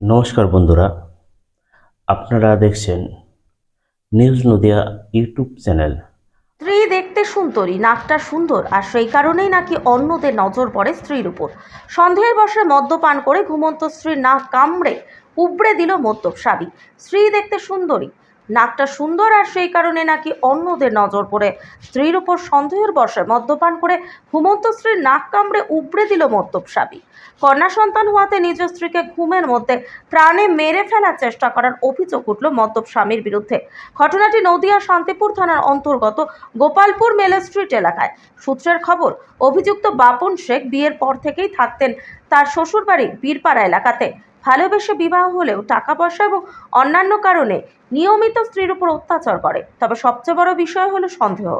নমস্কার বন্ধুরা, আপনারা দেখছেন নিউজ নদিয়া ইউটিউব চ্যানেল। স্ত্রী দেখতে সুন্দরী, নাকটা সুন্দর, আর সেই কারণেই নাকি অন্যদের নজর পড়ে স্ত্রীর উপর। সন্দেহের বসে মদ্যপান করে ঘুমন্ত স্ত্রীর নাক কামড়ে উবড়ে দিল মদ্যপ স্বামী। স্ত্রী দেখতে সুন্দরী নাকটা সুন্দর আর সেই কারণে নাকি অন্যদের নজর পড়ে। স্ত্রীর উপর সন্দেহের বসে মদ্যপান করে ঘুমন্ত স্ত্রীর নাক কামড়ে উবড়ে দিল মদ্যপ স্বামী। কন্যা সন্তান হওয়াতে নিজ স্ত্রীকে ঘুমের মধ্যে প্রাণে মেরে ফেলার চেষ্টা করার অভিযোগ উঠল মদ্যপ স্বামীর বিরুদ্ধে। ঘটনাটি নদিয়া শান্তিপুর থানার অন্তর্গত গোপালপুর মেলে স্ট্রিট এলাকায়। সূত্রের খবর, অভিযুক্ত বাপন শেখ বিয়ের পর থেকেই থাকতেন তার শ্বশুরবাড়ি বীরপাড়া এলাকাতে। ভালোবেসে বিবাহ হলেও টাকা পয়সা এবং অন্যান্য কারণে নিয়মিত স্ত্রীর উপর অত্যাচার করে। তবে সবচেয়ে বড় বিষয় হলো সন্দেহ।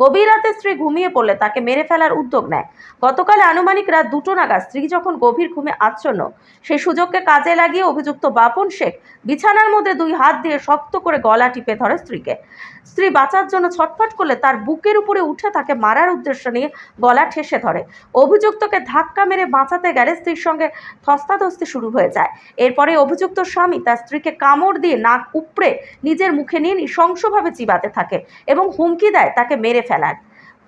গভীর রাতে স্ত্রী ঘুমিয়ে পড়লে তাকে মেরে ফেলার উদ্যোগ নেয়। গতকাল আনুমানিক রাত দুটো নাগাদ স্ত্রী যখন গভীর ঘুমে আচ্ছন্ন সেই সুযোগকে কাজে লাগিয়ে অভিযুক্ত বাপন শেখ বিছানার মধ্যে দুই হাত দিয়ে শক্ত করে গলা টিপে ধরে স্ত্রীকে। স্ত্রী বাঁচার জন্য ছটফট করলে তার বুকের উপরে উঠে তাকে মারার উদ্দেশ্য নিয়ে গলা ঠেসে ধরে। অভিযুক্তকে ধাক্কা মেরে বাঁচাতে গেলে স্ত্রীর সঙ্গে ধস্তাধস্তি শুরু হয়ে যায়। এরপরে অভিযুক্ত স্বামী তার স্ত্রীকে কামড় দিয়ে নাক উপড়ে নিজের মুখে নিয়ে নৃশংসভাবে চিবাতে থাকে এবং হুমকি দেয়, তাকে মেরে ফেলার।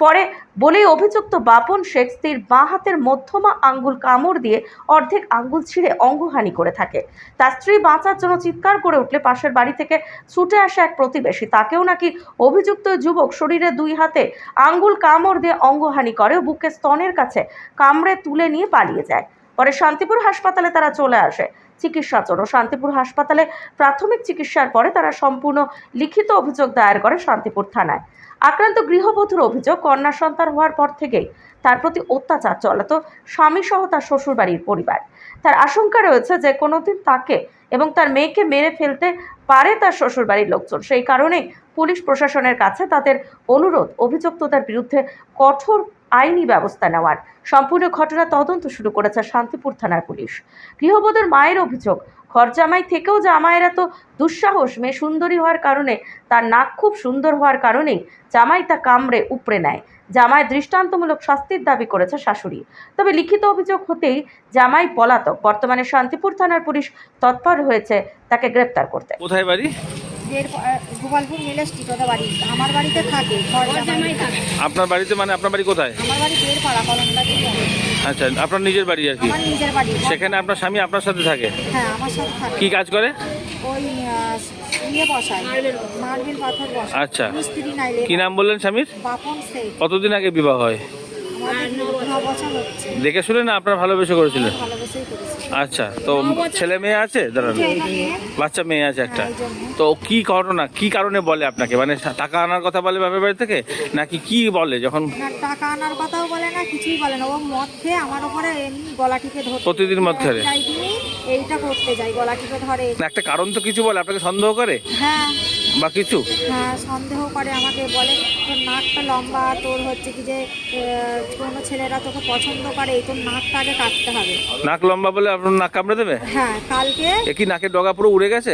পরে বলেই অভিযুক্ত বাপন শেখ স্ত্রীর বাঁ হাতের মধ্যমা আঙ্গুল কামড় দিয়ে অর্ধেক আঙ্গুল ছিঁড়ে অঙ্গহানি করে থাকে। তার স্ত্রী বাঁচার জন্য চিৎকার করে উঠলে পাশের বাড়ি থেকে ছুটে আসে এক প্রতিবেশী। তাকেও নাকি অভিযুক্ত যুবক শরীরে দুই হাতে আঙ্গুল কামড় দিয়ে অঙ্গহানি করে বুকে স্তনের কাছে কামড়ে তুলে নিয়ে পালিয়ে যায়। পরে শান্তিপুর হাসপাতালে তারা চলে আসে। চিকিৎসার জন্য শান্তিপুর হাসপাতালে প্রাথমিক চিকিৎসার পরে তারা সম্পূর্ণ লিখিত অভিযোগ দায়ের করে শান্তিপুর থানায়। আক্রান্ত গৃহবধূর অভিযোগ কন্যা সন্তান হওয়ার পর থেকেই তার প্রতি অত্যাচার চলাতো স্বামী সহ তার শ্বশুরবাড়ির পরিবার। তার আশঙ্কা রয়েছে যে কোনোদিন তাকে এবং তার মেয়েকে মেরে ফেলতে পারে তার শ্বশুরবাড়ির লোকজন। সেই কারণেই পুলিশ প্রশাসনের কাছে তাদের অনুরোধ অভিযুক্ততার বিরুদ্ধে কঠোর আইনি ব্যবস্থা নেওয়ার। সম্পূর্ণ ঘটনা তদন্ত শুরু করেছে শান্তিপুর থানার পুলিশ। গৃহবধূর মায়ের অভিযোগ, ঘর জামাই থেকেও জামাইয়ের এত দুঃসাহস মেয়ে সুন্দরী হওয়ার কারণে, তার নাক খুব সুন্দর হওয়ার কারণেই জামাই তা কামড়ে উপড়ে নেয়। জামাই দৃষ্টান্তমূলক শাস্তির দাবি করেছে শাশুড়ি। তবে লিখিত অভিযোগ হতেই জামাই পলাতক। বর্তমানে শান্তিপুর থানার পুলিশ তৎপর হয়েছে, তাকে গ্রেপ্তার করতে। কোথায় বাড়ি? গোপালপুর বাড়ি। আমার বাড়িতে থাকে ঘর জামাই থাকে। আপনার বাড়িতে মানে আপনার বাড়ি কোথায়? আমার বাড়ি আচ্ছা আপনার নিজের বাড়ি আর কি? আমার নিজের বাড়ি সেখানে আপনার স্বামী আপনার সাথে থাকে? হ্যাঁ আমার সাথে থাকে। কি কাজ করে? ওই ইয়ে বসায় মার্বেল পাথর বসায়। আচ্ছা। মিস্ত্রি নাইলে কি নাম বললেন স্বামীর? বাপন কতদিন আগে বিবাহ হয়? দেখে শুনে না আপনার ভালোবেসে করেছিলেন? ভালোবেসেই আচ্ছা তো ছেলে মেয়ে আছে? দাঁড়ান। বাচ্চা মেয়ে আছে একটা। তো কি ঘটনা কি কারণে বলে আপনাকে? মানে টাকা আনার কথা বলে বাপের বাড়ি থেকে নাকি কি বলে যখন টাকা আনার কথাও বলে না কিছুই বলে না। ও মদ খেয়ে আমার এমনি গলা টিপে ধরে প্রতিদিন মদ দিনই এইটা করতে যাই গলা টিপে ধরে একটা কারণ তো কিছু বলে আপনাকে সন্দেহ করে? হ্যাঁ। বা কিছু? হ্যাঁ সন্দেহ করে আমাকে বলে তোর নাকটা লম্বা তোর হচ্ছে কি যে কোনো ছেলেরা তোকে পছন্দ করে এই তোর নাকটা আগে কাটতে হবে। নাক লম্বা বলে আপনার নাক কামড়ে দেবে? হ্যাঁ কালকে এ কি নাকের ডগা পুরো উড়ে গেছে?